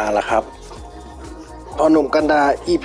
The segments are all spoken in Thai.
อ่าละครับพอหนุ่มกันดา EP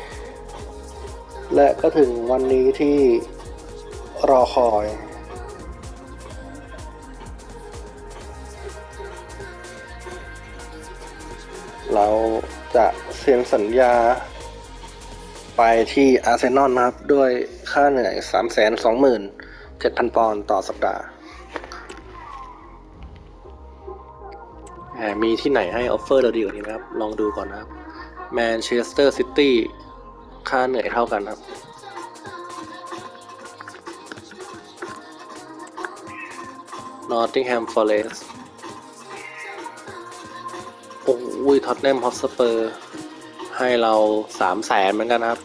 14 และก็ถึงวันนี้ที่รอคอย เราจะเซ็นสัญญาไปที่อาร์เซนอลนะครับ ด้วยค่าเหนื่อย 327,000 ปอนด์ต่อสัปดาห์ มมีที่ไหนให้ออฟเฟอร์เราดีกว่านี้นะครับ ลองดูก่อนนะครับแมนเชสเตอร์ซิตี้ค่าเหนื่อยเท่ากันครับ นอตติงแฮมฟอเรสต์โอ้ยท็อตแนมฮอตสเปอร์ ให้เราสามแสนเหมือนกันครับ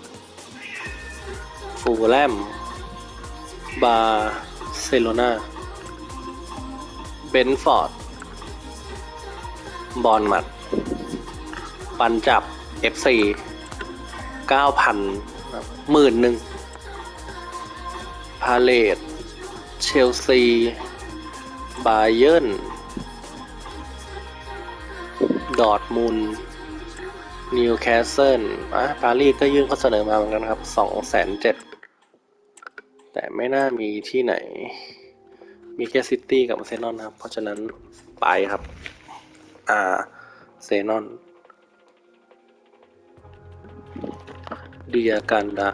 ฟูลแลม บาร์เซโลนาเบนฟอร์ด บอลมัดปันจับ FC เก้าพันหมื่นหนึ่งพาเลตเชลซี บาเยิร์นดอร์ทมุนนิวแคสเซิลอะปารีสก็ยื่นข้อเสนอมาเหมือนกันครับสองแสนเจ็ดแต่ไม่น่ามีที่ไหน มีแค่ซิตี้กับอาร์เซนอลนครับ เพราะฉะนั้นไปครับ อาเซนอนเดียกันดา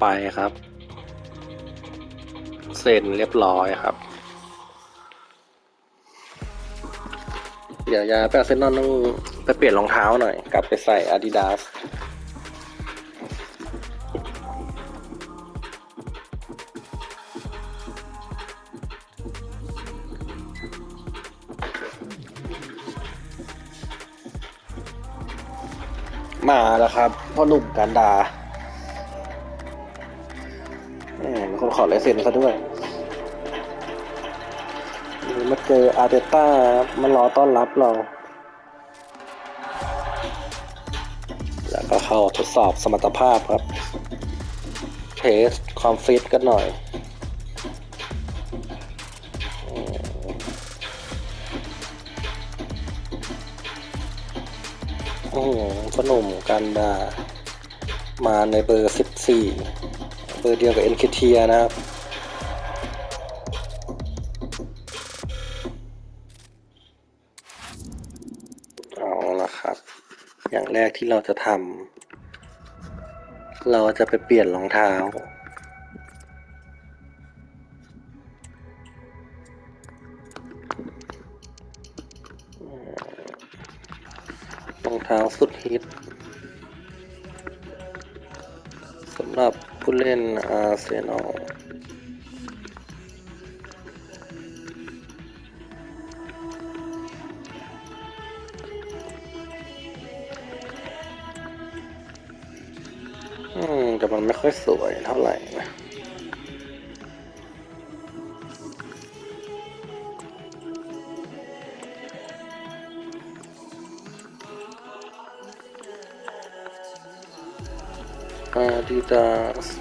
ไปครับ เซ็นเรียบร้อยครับเดี๋ยวยาไปอาเซนอนต้องไปเปลี่ยนรองเท้าหน่อย กลับไปใส่ Adidas มาแล้ว ครับพ่อหนุ่มกันดาแหมคนขอลายเซ็นซะด้วยมาเจออาร์เตต้ามารอต้อนรับเรา แล้วก็เข้าทดสอบสมรรถภาพครับ เทสความฟิตกันหน่อย พ่อหนุ่มกันดา มาในเบอร์ 14 เบอร์เดียวกับเอ็นเคเทียนะครับเอาละครับ อย่างแรกที่เราจะทำเราจะไปเปลี่ยนรองเท้า รองเท้าสุดฮิตสำหรับผู้เล่นอาร์เซนอลอืม แต่มันไม่ค่อยสวยเท่าไหร่นะ Adidas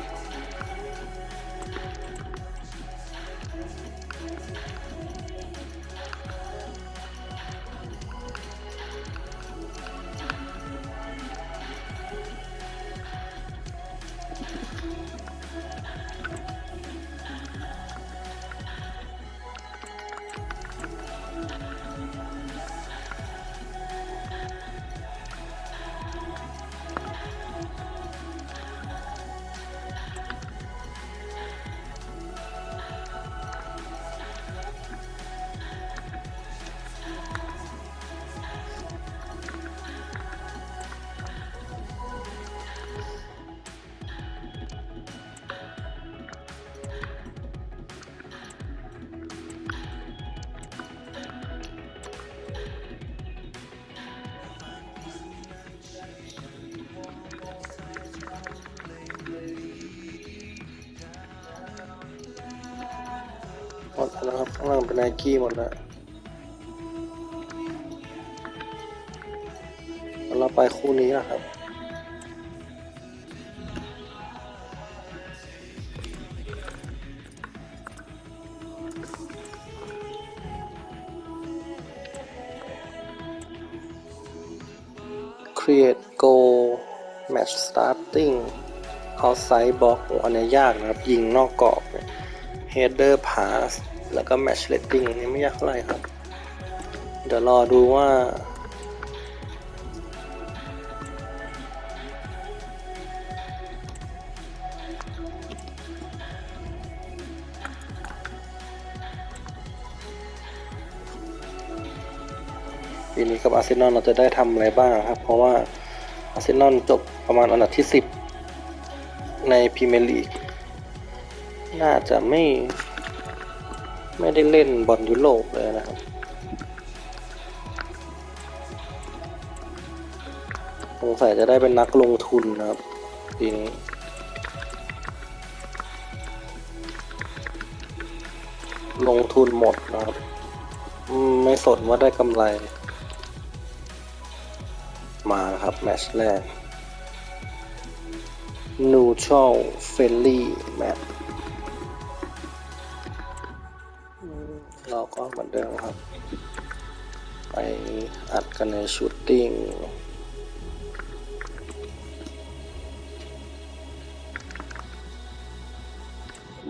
ไนกี้หมดแล้วเราไปคู่นี้นะครับ create goal match starting outside box อันนี้ยากนะครับ ยิงนอกกรอบ header pass แล้วก็ match rating อันนี้ไม่ยากเท่าไหร่ครับ เดี๋ยวรอดูว่า ปีนี้กับอาร์เซนอลเราจะได้ทำอะไรบ้างครับ เพราะว่าอาร์เซนอลจบประมาณอันดับที่ 10 ในพรีเมียร์ลีกน่าจะไม่ ไม่ได้เล่นบอลยุโรปเลยนะครับสงสัยจะได้เป็นนักลงทุนนะครับปีนี้ลงทุนหมดนะครับ ไม่สนว่าได้กำไร มาครับ แมชแรก neutral friendly match ไปอัดกันในชูตติ้ง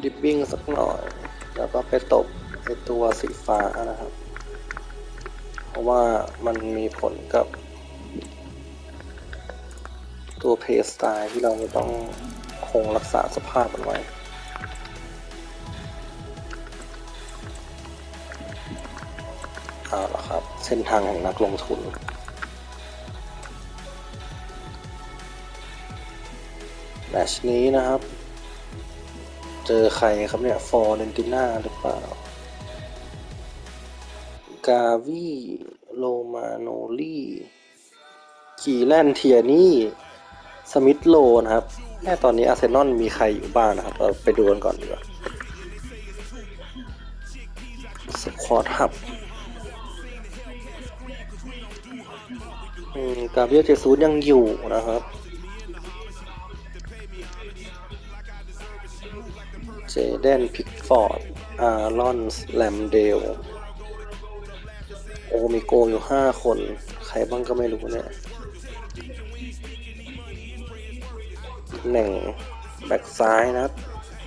ดิปปิ้งสักหน่อย แล้วก็ไปตบไอตัวสีฟ้านะครับ เพราะว่ามันมีผลกับ ตัวเพสไตล์ที่เราจะต้องคงรักษาสภาพมันไว้ เอาละครับ เส้นทางแห่งนักลงทุน แมชนี้นะครับ เจอใครครับเนี่ย ฟอร์เรนติน่าหรือเปล่า กาวีโลมาโนลีกีแลนเทียนี่ สมิธโลนะครับแค่ตอนนี้อาร์เซนอลมีใครอยู่บ้างนะครับ เราไปดูกันก่อนดีกว่าสควอตฮับ กาเบียเจซูสยังอยู่นะครับ เจเดนพิกฟอร์ด อารอนแลมเดล โอมิโกอยู่ห้าคน ใครบ้างก็ไม่รู้เนี่ยหนึ่งแบ็กซ้ายนะครับ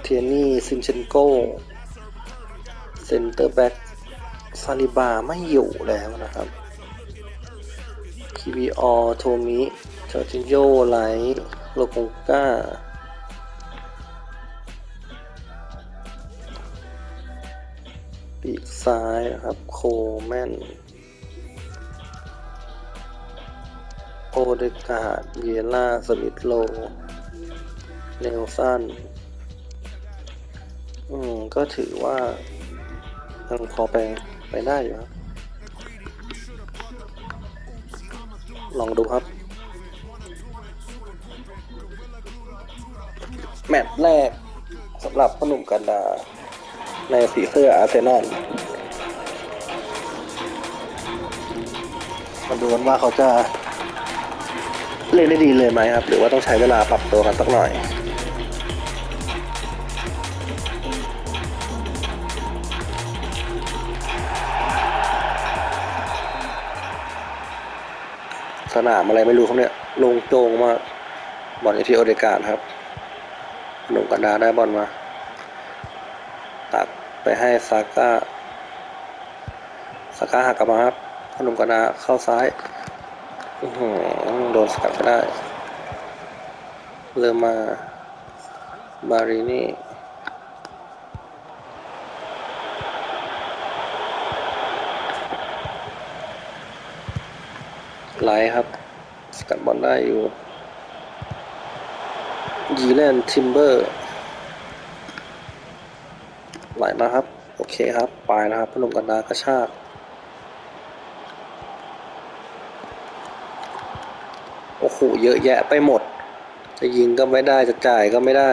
เทียนี่ ซินเชนโกเซนเตอร์แบ็กซาลิบาไม่อยู่แล้วนะครับ คีบีออโทมิจอร์จิโยไลท์โลโกงกาปีกซ้ายนะครับ โคแมนโอเดกาดเยล่า สมิธโล เนลสันอืม ก็ถือว่ายังพอไปไปได้อยู่ครับ ลองดูครับ แมตช์แรกสำหรับพอหนุ่มกันดา ในสีเสื้ออาร์เซนอลมาดูกันว่าเขาจะเล่นได้ดีเลยไหมครับ หรือว่าต้องใช้เวลาปรับตัวกันสักหน่อย นามอะไรไม่รู้ครับเนี่ย ลงโจงมาบอลอยู่ที่โอเดการดครับหนุ่มกันดาได้บอลมา ตักไปให้ซาก้าซาก้าหักกลับมาครับพนมกนาเข้าซ้ายโดนสกัดไปได้ เริ่มมาบารินี่ ไลท์ครับ สกัดบอลได้อยู่ยีแลนทิมเบอร์ไหลมาครับ โอเคครับ ปลายนะครับพนมกันดากระชากโอ้โหเยอะแยะไปหมด จะยิงก็ไม่ได้จะจ่ายก็ไม่ได้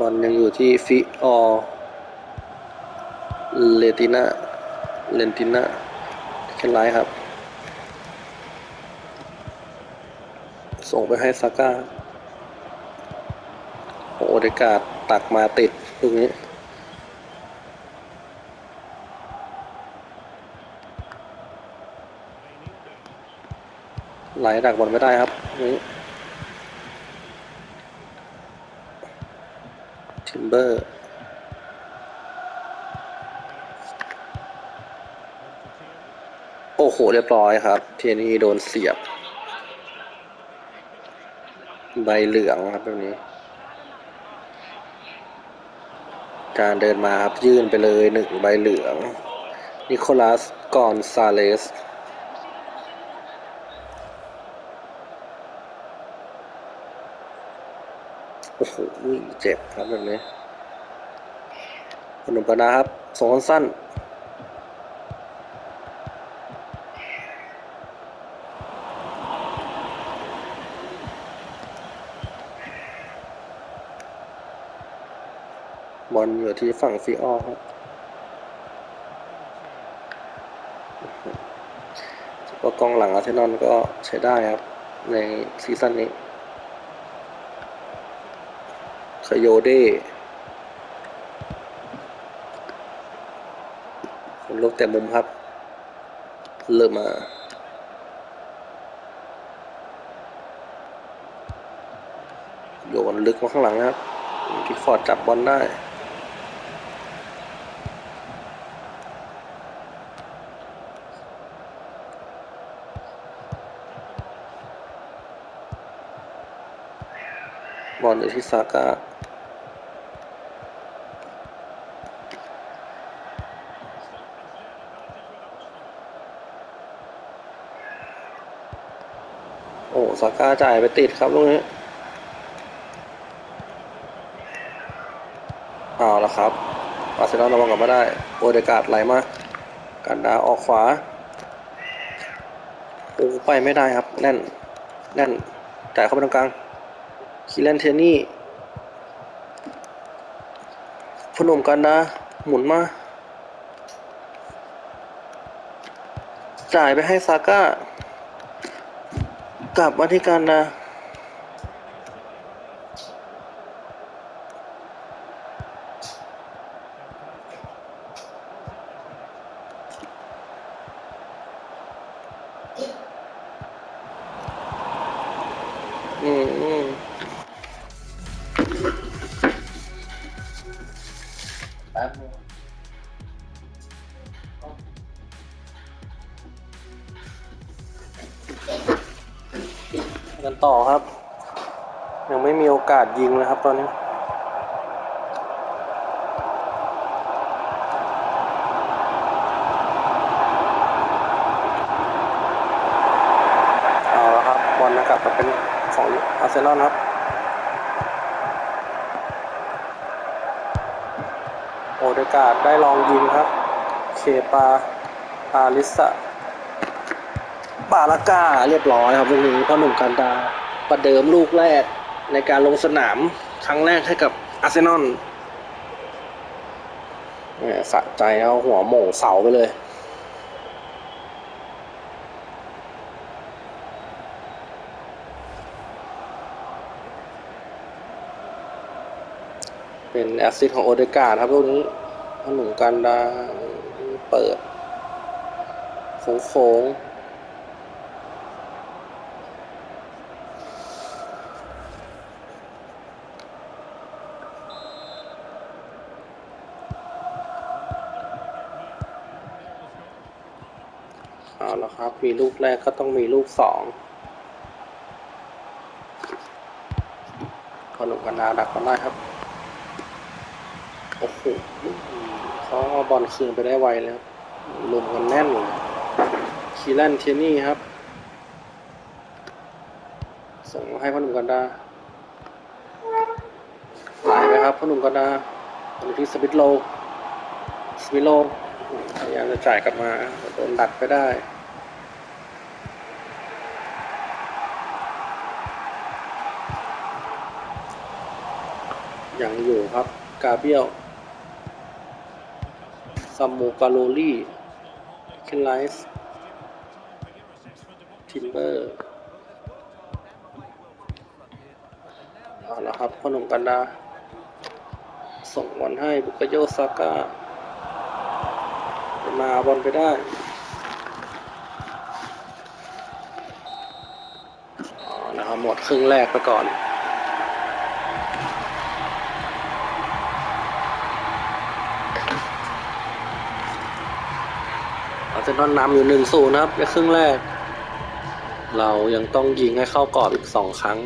บอลยังอยู่ที่ฟิออเลตินาเลนตินาแคนไลครับ ส่งไปให้ซาก้าโอเดกาดตักมาติดตรงนี้ไหลดักบอลไม่ได้ครับนี่ทิม เบอร์โอ้โห เรียบร้อยครับ เทียนี่โดนเสียบ ใบเหลืองครับแบบนี้ การเดินมาครับ ยื่นไปเลยหนึ่งใบเหลือง นิโคลัสกอนซาเลสโอ้โหเจ็บครับแบบนี้ ขนมปานาครับสองสั้นบอลอยู่ที่ฝั่งฟีออครับก็กองหลังอาร์เซนอลก็ใช้ได้ครับ ในซีซั่นนี้คโยเด้คน ลูกแต่มุมครับ เริ่มมาโยนลึกมาข้างหลังนะครับพิกฟอร์ดจับบอลได้บอลอยู่ที่ซาก้า โอ้ซาก้าจ่ายไปติดครับลูกนี้เอาละครับอาร์เซนอลระวังกลับมาได้ โอเดกาดไหลมากันดาออกขวาโอ้ไปไม่ได้ครับ แน่น แน่นจ่ายเข้าไปตรงกลางคีแลนเทนี่พนมกันดาหมุนมาจ่ายไปให้ซาก้า กับมาที่กันา ต่อครับ ยังไม่มีโอกาสยิงเลยครับตอนนี้เอาละครับบอลนะครับเป็นของอาร์เซนอลครับ โอเดกาดได้ลองยิงครับ เคปาอาลิสะ บาลาก้าเรียบร้อยครับลูกนี้พ่อหนุ่มกันดาประเดิมลูกแรกในการลงสนามครั้งแรกให้กับอาร์เซนอลเนี่ยสะใจเอาหัวโหม่งเสาไปเลยเป็นแอสซิสของโอเดกาครับลูกนี้พหนุ่มกันดาเปิดโค้งโค้งเอาละครับ มีลูกแรกก็ต้องมีลูกสองพหนุ่มกันาดักมาได้ครับ โอ้โหเขาเอาบอลคืนไปได้ไวเลยครับลุมกันแน่นเลยคีแลนเทยนี่ครับ ส่งให้พ่อหนุ่มกันดาหลายไปครับพ่อหนุ่มกันดาตอนที่สปิทโลสปิทโลพยายามจะจ่ายกลับมาโดนดักไปได้ ยังอยู่ครับ กาเบียลซัมโมกาโลลี่เคนไลส์ทิมเบอร์เอาละครับพ่อหนุ่มกันดา ส่งบอลให้บุกโยซาก้ามาบอลไปได้นะครับหมดครึ่งแรกไปก่อน อาร์เซนอลนำอยู่หนึ่งศูนย์ครับในครึ่งแรก เรายังต้องยิงให้เข้ากรอบอีกสองครั้ง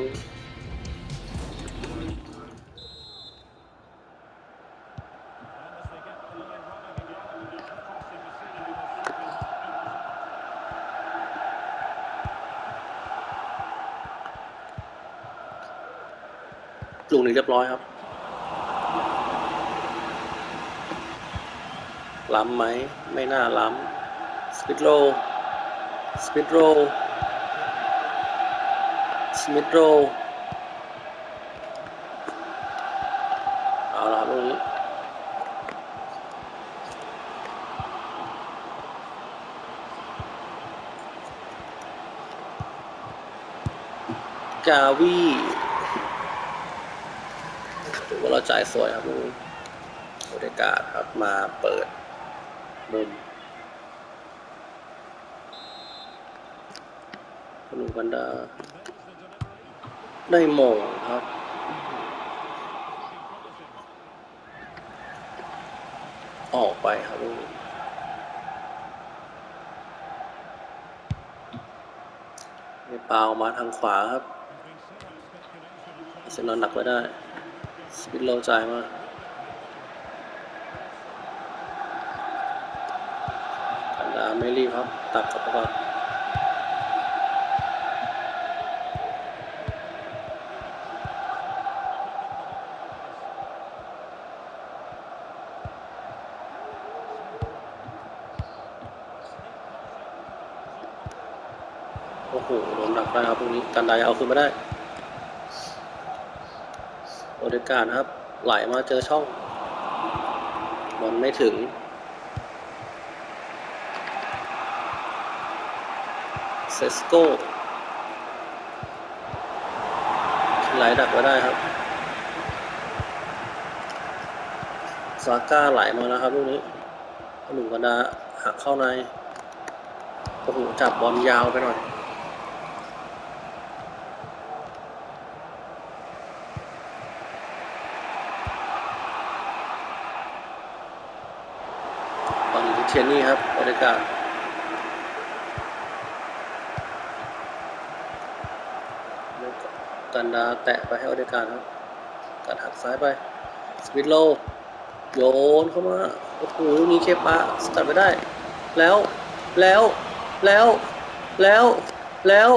ลูกนี้เรียบร้อยครับ ล้ำไหม ไม่น่าล้ำ ปิดโรสปิดโรสมิธโรเอาละครับตรงนี้กาวีถือว่าเราจ่ายสวยครับตรงนี้โอเดกาดครับมาเปิดมุมคุณลุง กันดา ได้โมงครับ ออกไปครับลูกเปล่ามาทางขวาครับเซนนอนหนักไว้ได้ สปิดโลจ่ายมากันดาไม่รีบครับ ตัดกับไปก่อน นี้กันดายเอาคืนไม่ได้โอเดการครับ ไหลมาเจอช่องบอลไม่ถึง เซสโก้ไหลดักไว้ได้ครับซาก้าไหลมาแล้วครับลูกนี้หนุ่มกันดาหักเข้าในโอ้โหจับบอลยาวไปหน่อย บอลอยู่ที่เที ยนนี่ครับบริการกันดาแตะไปให้บริการครับกัดหักซ้ายไป สวิตโล โยนเข้ามาโอ้โหลูกนี้เคปะสกัดไม่ได้ แล้วแล้วแล้วแล้วแล้ว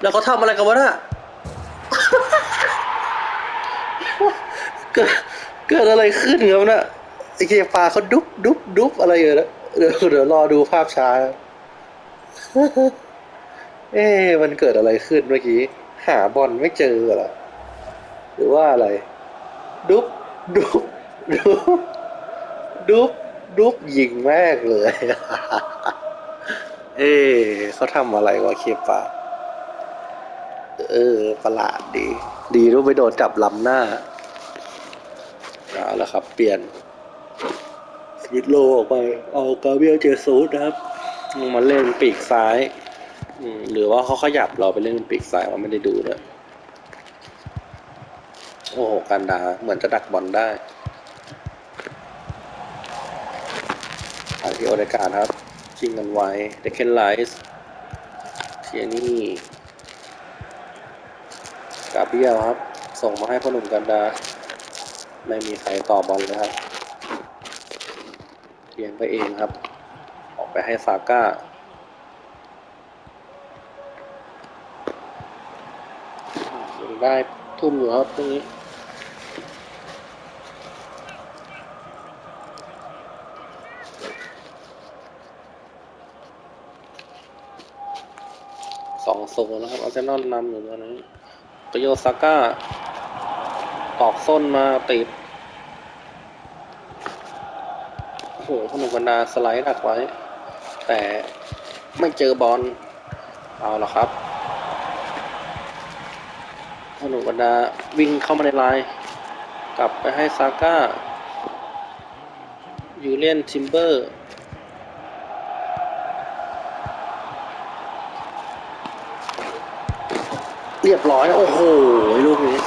แล้วเขาทำอะไรกันวะน่ะเกิดเกิดอะไรขึ้นครับน่ะไอเคปาเขาดุ๊บดุ๊บดุ๊บอะไรอยู่นะ เดี๋ยวเดี๋ยวรอดูภาพช้า เอ๊ะมันเกิดอะไรขึ้นเมื่อกี้ หาบอลไม่เจอเหรอหรือว่าอะไร ดุบดุบดุบดุบดุบยิงแม่เลย เอ๊ะเขาทำอะไรวะเคปาเออ ประหลาดดี ดีรู้ไปโดนจับลำหน้าเอาละครับ เปลี่ยน วิตโลออกไป เอากาเบียลเจซูสนะครับมาเล่นปีกซ้ายหรือว่าเขาขยับเราไปเล่นปีกซ้ายเราไม่ได้ดูด้วยโอ้โหกันดาเหมือนจะดักบอลได้อาที่โอเดกาครับชิงกันไว้เดคเคนไลส์เทียนี่กาเบียลครับ ส่งมาให้พ่อหนุ่มกันดา ไม่มีใครต่อบอลเลยครับ ลี้ยงไปเองครับ ออกไปให้ซาก้าได้ทุ่มอยู่ครับตรงนี้สองโซนนะครับอาร์เซนอลนำอยู่ตอนนี้โตโยซาก้าตอกส้นมาติด โอ้โหนุกันดาสไลด์ดักไว้ แต่ไม่เจอบอลเอาละครับพนุกันดาวิ่งเข้ามาในไลน์กลับไปให้ซาก้ายูเลียนทิมเบอร์เรียบร้อย โอ้โห ลูกนี้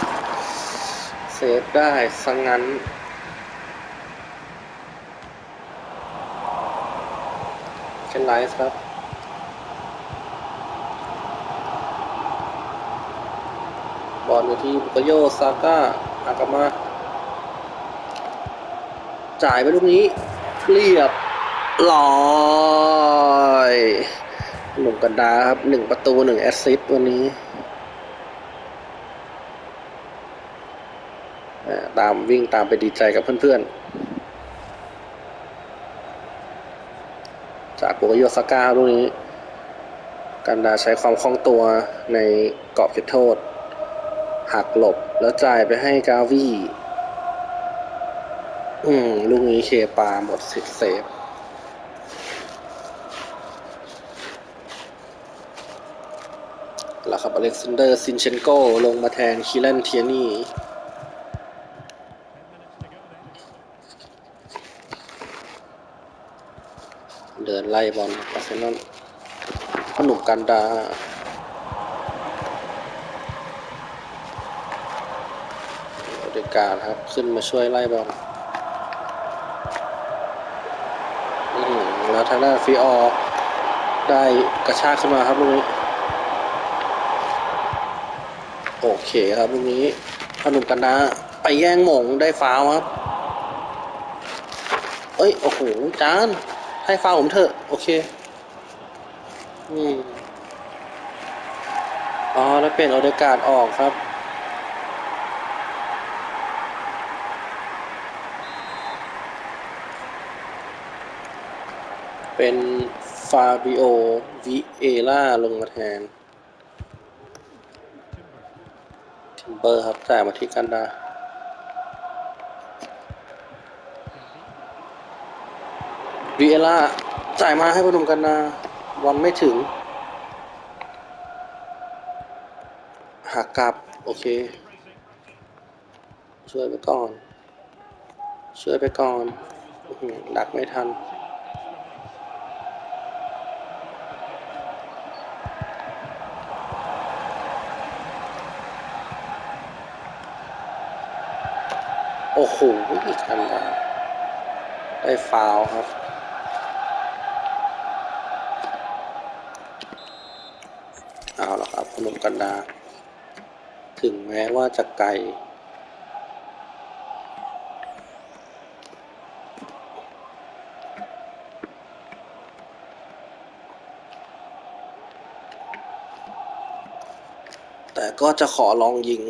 เซฟได้สังงั้น เค นไลฟ์ครับบอลอยู่ที่บุกโยซาก้าอากามา จ่ายไปลูกนี้ เรียบร้อยหนุ่มกันดาครับหนึ่งประตูหนึ่งแอสซิสต์วันนี้ตามวิ่งตามไปดีใจกับเพื่อนๆ จากบุก โยซาก้าลูกนี้กันดาใช้ความคล่องตัวในกรอบเขตโทษ หักหลบแล้วจ่ายไปให้กาวี่อืมลูกนี้เคปาหมดสิทธิ์เซฟแล้วครับอเล็กซานเดอร์ซินเชนโกลงมาแทนคิเลนเทียนี่ เดิน ไล่บอลอาร์เซนอลพหนุ่มกันดาโดยการครับ ขึ้นมาช่วยไล่บอลแล้วทางด้านฟิออได้กระชากขึ้นมาครับลูกนี้ โอเคครับลูกนี้พหนุ่มกันดาไปแย่งหมงได้ฟาวครับ เอ้ย โอ้โห จาน ให้ฟาวล์ผมเถอะ โอเค อืมอ๋อ แล้วเปลี่ยนโอเดการ์ดออกครับเป็น ฟาบิโอ วิเอล่า ลงมาแทน ทิมเบอร์ครับจ่ายมาที่กันดา วิเอล่าจ่ายมาให้พนมกันนาบอลไม่ถึง หักกลับ โอเค ช่วยไปก่อน ช่วยไปก่อนดักไม่ทัน โอ้โหอีกอันดาได้ฟาวครับ เอาละครับพนม กันดาถึงแม้ว่าจะไกล แต่ก็จะขอลองยิง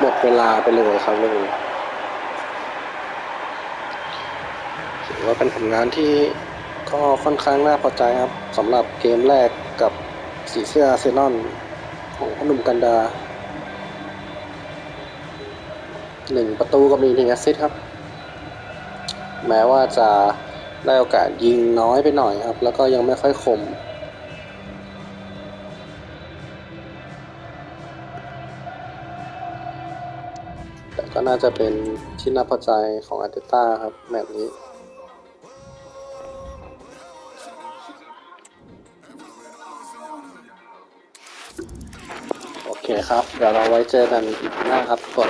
หมดเวลาไปเลยครับลูกนี้ถือว่าเป็นผลงานที่ ก็ค่อนข้างน่าพอใจครับสำหรับเกมแรกกับสีเสื้อเซนอลของพหนุ่มกันดาหนึ่งประตูกับหนึ่งหนึ่งแอสซิสครับ แม้ว่าจะได้โอกาสยิงน้อยไปหน่อยครับ แล้วก็ยังไม่ค่อยคม แต่ก็น่าจะเป็นที่น่าพอใจของอาร์เตต้าครับแมตช์นี้ ครับ เดี๋ยวเราไว้เจอกันอีกหน้าครับกด